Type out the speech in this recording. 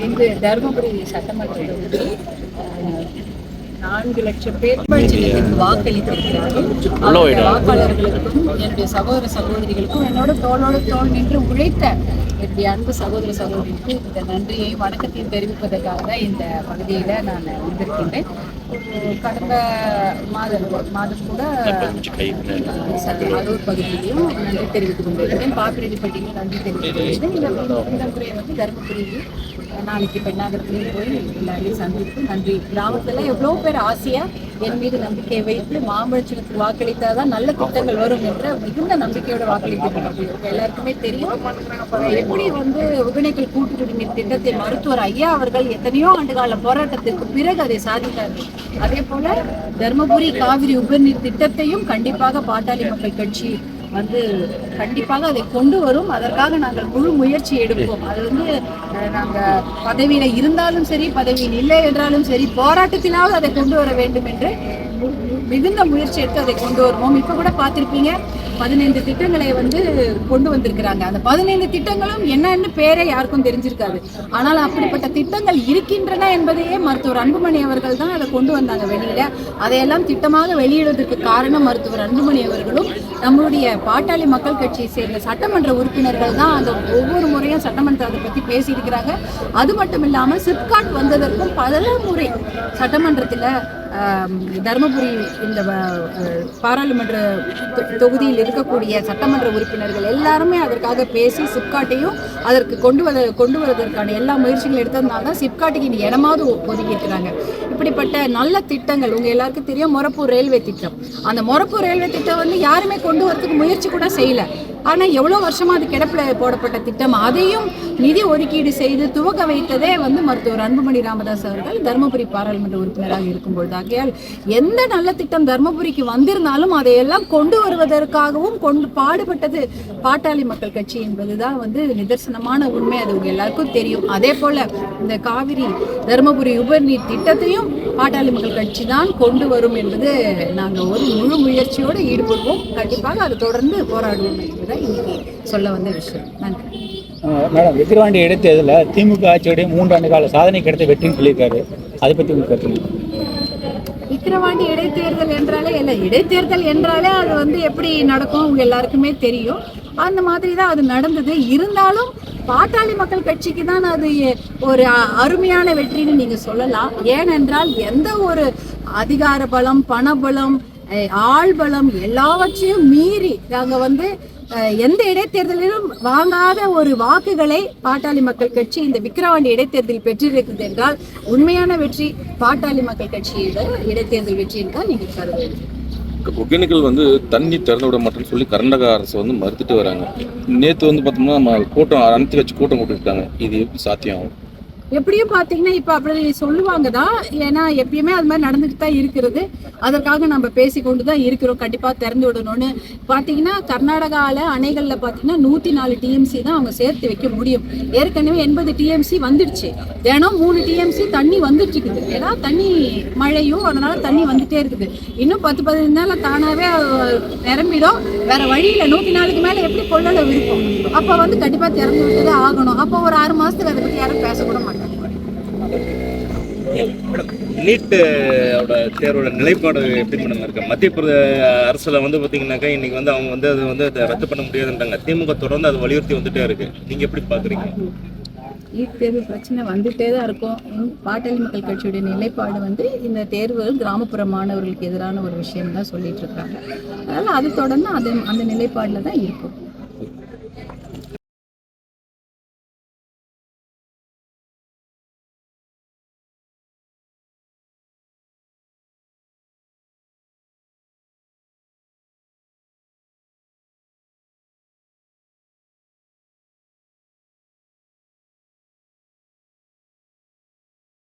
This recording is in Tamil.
இன்று தருமபுரி சட்டமன்ற தொகுதி நான்கு லட்சம் பேர் சின்னத்திற்கு வாக்களித்திருக்கிறார்கள். அந்த வாக்காளர்களுக்கும் என்னுடைய சகோதர சகோதரிகளுக்கும் என்னோட தோளோடு தோள் நின்று உழைத்த என்னுடைய அன்பு சகோதர சகோதரிக்கு இந்த நன்றியையும் வணக்கத்தையும் தெரிவிப்பதற்காக தான் இந்த பகுதியில் நான் வந்திருக்கின்றேன். கடந்த மாதம் மாதம் கூட அரூர் பகுதியிலையும் நன்றி தெரிவித்துக் கொண்டிருக்கிறேன். பாப்பிரெட்டிப்பட்டியிலும் நன்றி தெரிவித்துக் கொண்டிருக்கிறேன். இந்த முறை வந்து தருமபுரியில் நாளைக்கு பெண்ணாகரத்துலேயும் போய் எல்லாரையும் சந்தித்து நன்றி. கிராமத்துல எவ்வளோ பேர் பேர் ஆசையா. என் மீது நம்பிக்கையை வைத்து மாம்பழச்சினத்துக்கு வாக்களித்தாதான் நல்ல திட்டங்கள் வரும் என்ற மிகுந்த நம்பிக்கையோட வாக்களித்து எல்லாருக்குமே தெரியும். எப்படி வந்து ஒகேனக்கல் கூட்டு குடிநீர் திட்டத்தை மருத்துவர் ஐயா அவர்கள் எத்தனையோ ஆண்டுகால போராட்டத்திற்கு பிறகு அதை சாதித்தார்கள் அதே போல தருமபுரி காவிரி உபநீர் திட்டத்தையும் கண்டிப்பாக பாட்டாளி மக்கள் கட்சி வந்து கண்டிப்பாக அதை கொண்டு வரும். அதற்காக நாங்கள் முழு முயற்சி எடுப்போம். அது வந்து நாங்கள் பதவியில் இருந்தாலும் சரி பதவியில் இல்லை என்றாலும் சரி போராட்டத்தினாவது அதை கொண்டு வர வேண்டும் என்று மிகுந்த முயற்சி எடுத்து அதை கொண்டு வருவோம். இப்ப கூட பார்த்திருப்பீங்க பதினைந்து திட்டங்களை வந்து கொண்டு வந்திருக்கிறாங்க. அந்த பதினைந்து திட்டங்களும் என்னன்னு பேரே யாருக்கும் தெரிஞ்சிருக்காது. ஆனால் அப்படிப்பட்ட திட்டங்கள் இருக்கின்றன என்பதையே மருத்துவர் அன்புமணி அவர்கள் தான் அதை கொண்டு வந்தாங்க வெளியில. அதையெல்லாம் திட்டமாக வெளியிடுவதற்கு காரணம் மருத்துவர் அன்புமணி அவர்களும் நம்மளுடைய பாட்டாளி மக்கள் கட்சியை சேர்ந்த சட்டமன்ற உறுப்பினர்கள் தான் அந்த ஒவ்வொரு முறையும் சட்டமன்றத்தை பத்தி பேசியிருக்கிறாங்க. அது மட்டும் இல்லாமல் சிப்காட் வந்ததற்கும் பல முறை சட்டமன்றத்தில் தருமபுரி இந்த பாராளுமன்ற தொ- தொகுதியில் இருக்கக்கூடிய சட்டமன்ற உறுப்பினர்கள் எல்லாருமே அதற்காக பேசி சிப்காட்டையும் அதற்கு கொண்டு வர கொண்டு வருவதற்கான எல்லா முயற்சிகளும் எடுத்ததுனால தான் சிப்காட்டுக்கு இனி இடமாவது ஒ- ஒதுக்கி இருக்கிறாங்க இப்படிப்பட்ட நல்ல திட்டங்கள் உங்கள் எல்லாருக்கும் தெரியும் மொரப்பூர் ரயில்வே திட்டம். அந்த மொரப்பூர் ரயில்வே திட்டம் வந்து யாருமே கொண்டு வரதுக்கு முயற்சி கூட செய்யலை. ஆனால் எவ்வளோ வருஷமா அது கிடப்பில் போடப்பட்ட திட்டம்? அதையும் நிதி ஒதுக்கீடு செய்து துவக்க வைத்ததே வந்து மருத்துவர் அன்புமணி ராமதாஸ் அவர்கள் தருமபுரி பாராளுமன்ற உறுப்பினராக இருக்கும்பொழுது. ஆகையால் எந்த நல்ல திட்டம் தருமபுரிக்கு வந்திருந்தாலும் அதையெல்லாம் கொண்டு வருவதற்காகவும் கொண்டு பாடுபட்டது பாட்டாளி மக்கள் கட்சி என்பதுதான் வந்து நிதர்சனமான உண்மை. அது உங்க எல்லாருக்கும் தெரியும். அதே போல இந்த காவிரி தருமபுரி உபநீர் திட்டத்தையும் பாட்டாளி மக்கள் கட்சி தான் கொண்டு வரும் என்பது நாங்கள் ஒரு முழு முயற்சியோடு ஈடுபடுவோம். கண்டிப்பாக அது தொடர்ந்து போராடுவோம். என்பதுதான் இன்னைக்கு சொல்ல வந்த விஷயம். நன்றி. மேடம் விக்கிரவாண்டி இடைத்தேர்தலில் திமுக ஆட்சியுடைய மூன்றாண்டு கால சாதனை கிடைத்த வெற்றின்னு சொல்லியிருக்காரு. அதை பற்றி உங்களுக்கு கருத்து விக்கிரவாண்டி இடைத்தேர்தல் என்றாலே இல்லை இடைத்தேர்தல் என்றாலே அது வந்து எப்படி நடக்கும்? உங்க எல்லாருக்குமே தெரியும். அந்த மாதிரி தான் அது நடந்தது. இருந்தாலும் பாட்டாளி மக்கள் கட்சிக்கு தான் அது ஒரு அருமையான வெற்றின்னு நீங்க சொல்லலாம். ஏனென்றால் எந்த ஒரு அதிகார பலம் பணபலம் அஹ், ஆள் பலம் எல்லாவற்றையும் மீறி நாங்க வந்து எந்த இடைத்தேர்தலிலும் வாங்காத ஒரு வாக்குகளை பாட்டாளி மக்கள் கட்சி இந்த விக்கிரவாண்டி இடைத்தேர்தலில் பெற்றிருக்கிறது என்றால் உண்மையான வெற்றி பாட்டாளி மக்கள் கட்சியோட இடைத்தேர்தல் வெற்றி என்றால் நீங்கள் கருத வேண்டும் ஒகேனக்கல் வந்து தண்ணி திறந்து விட மாட்டேன்னு சொல்லி கர்நாடக அரசு வந்து மறுத்துட்டு வராங்க. நேற்று வந்து பார்த்தோம்னா நம்ம கூட்டம் அனைத்து கட்சி கூட்டம் கூட்டிருக்காங்க. இது எப்படி சாத்தியம்? ஆகும் எப்படியும் பார்த்தீங்கன்னா இப்போ அப்படி சொல்லுவாங்க தான் ஏன்னா எப்பயுமே அது மாதிரி நடந்துட்டு தான் இருக்கிறது. அதற்காக நம்ம பேசிக்கொண்டு தான் இருக்கிறோம். கண்டிப்பாக திறந்து விடணும்னு பார்த்தீங்கன்னா கர்நாடகாவில் அணைகளில் பார்த்தீங்கன்னா நூற்றி நாலு டிஎம்சி தான் அவங்க சேர்த்து வைக்க முடியும். ஏற்கனவே எண்பது டிஎம்சி வந்துடுச்சு. தினம் மூணு டிஎம்சி தண்ணி வந்துட்டு இருக்குது ஏன்னா தண்ணி மழையும் அதனால் தண்ணி வந்துட்டே இருக்குது. இன்னும் பத்து பதினஞ்சு நாள் தானாகவே நிரம்பிடும். வேற வழியில் நூற்றி நாலுக்கு மேலே எப்படி கொள்ளளவு இருக்கும்? அப்போ வந்து கண்டிப்பாக திறந்து விட்டு தான் ஆகணும். அப்போ ஒரு ஆறு மாதத்துக்கு அதை பற்றி யாரும் பேசக்கூட மாட்டாங்க. நீட்டோட தேர்வோட நிலைப்பாடு எப்படி மேடம் இருக்கு? மத்திய பிரதேச அரசில் வந்து பார்த்தீங்கன்னாக்கா இன்னைக்கு வந்து அவங்க வந்து அது வந்து அதை ரத்து பண்ண முடியாதுன்றாங்க. திமுக தொடர்ந்து அது வலியுறுத்தி வந்துட்டே இருக்கு. நீங்க எப்படி பாக்குறீங்க? நீட் தேர்வு பிரச்சனை வந்துட்டே தான் இருக்கும். பாட்டாளி மக்கள் கட்சியுடைய நிலைப்பாடு வந்து இந்த தேர்வு கிராமப்புற மாணவர்களுக்கு எதிரான ஒரு விஷயம் தான் சொல்லிட்டு இருக்காங்க. அதனால அது தொடர்ந்து அது அந்த நிலைப்பாடில் தான் இருக்கும்.